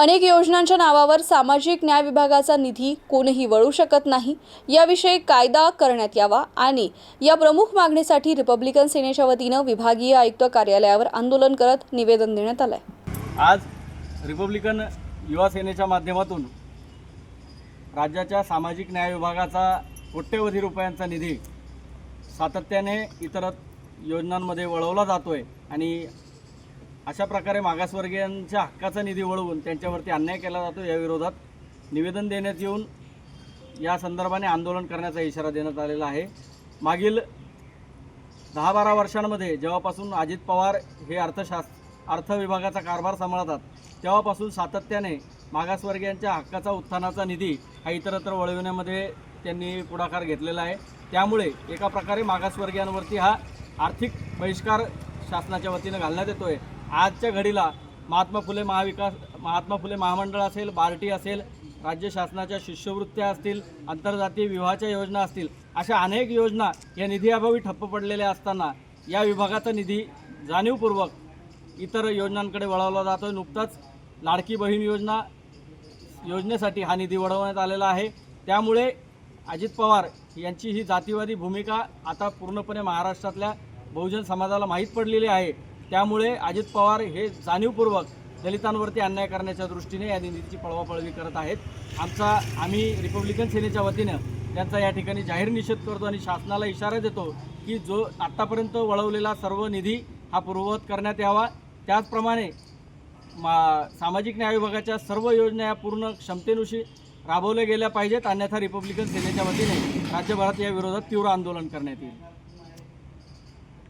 अनेक योजनांच्या नावावर सामाजिक न्याय विभागाचा निधी कोणीही वळू शकत नाही. याविषयी कायदा करण्यात यावा आणि या प्रमुख मागणीसाठी रिपब्लिकन सेनेच्या वतीनं विभागीय आयुक्त कार्यालयावर आंदोलन करत निवेदन देण्यात आलंय. आज रिपब्लिकन युवा सेनेच्या माध्यमातून राज्याच्या सामाजिक न्याय विभागाचा कोट्यवधी रुपयांचा निधी सातत्याने इतर योजनांमध्ये वळवला जातो आहे आणि अशा प्रकारे मागासवर्गीयांच्या हक्काचा निधी वळवून त्यांच्यावरती अन्याय केला जातो या विरोधात निवेदन देण्यात येऊन या संदर्भाने आंदोलन करण्याचा इशारा देण्यात आलेला आहे. मागील दहा बारा वर्षांमध्ये जेव्हापासून अजित पवार हे अर्थशास्त्र अर्थ विभागाचा कारभार सांभाळतात तेव्हापासून सातत्याने मागासवर्गीयांच्या हक्काचा उत्थानाचा निधी हा इतरत्र वळविण्यामध्ये त्यांनी पुढाकार घेतलेला आहे. त्यामुळे एका प्रकारे मागासवर्गीयांवरती हा आर्थिक बहिष्कार शासनाच्या वतीनं घालण्यात येतो आहे आजच्या घडीला महात्मा फुले महाविकास महात्मा फुले महामंडळ असेल बार्टी असेल राज्य शासनाच्या शिष्यवृत्त्या असतील आंतरजातीय विवाहाच्या योजना असतील अशा अनेक योजना या निधीअभावी ठप्प पडलेल्या असताना या विभागाचा निधी जाणीवपूर्वक इतर योजनांकडे वळवला जातो आहे नुकताच लाडकी बहीण योजना योजनेसाठी हा निधी वळवण्यात आलेला आहे. त्यामुळे अजित पवार यांची ही जातीवादी भूमिका आता पूर्णपणे महाराष्ट्रातल्या बहुजन समाजाला माहीत पडलेली आहे. त्यामुळे अजित पवार हे जाणीवपूर्वक दलितांवरती अन्याय करण्याच्या दृष्टीने या निधीची पळवापळवी करत आहेत. आमचा आम्ही रिपब्लिकन सेनेच्या वतीनं त्यांचा या ठिकाणी जाहीर निषेध करतो आणि शासनाला इशारा देतो की जो आत्तापर्यंत वळवलेला सर्व निधी हा पूर्ववत करण्यात यावा. त्याचप्रमाणे मा सामाजिक न्याय विभागाच्या सर्व योजना या पूर्ण क्षमतेनुशी राबवल्या गेल्या पाहिजेत. अन्यथा रिपब्लिकन सेनेच्या वतीने राज्यभरात या विरोधात तीव्र आंदोलन करण्यात येईल.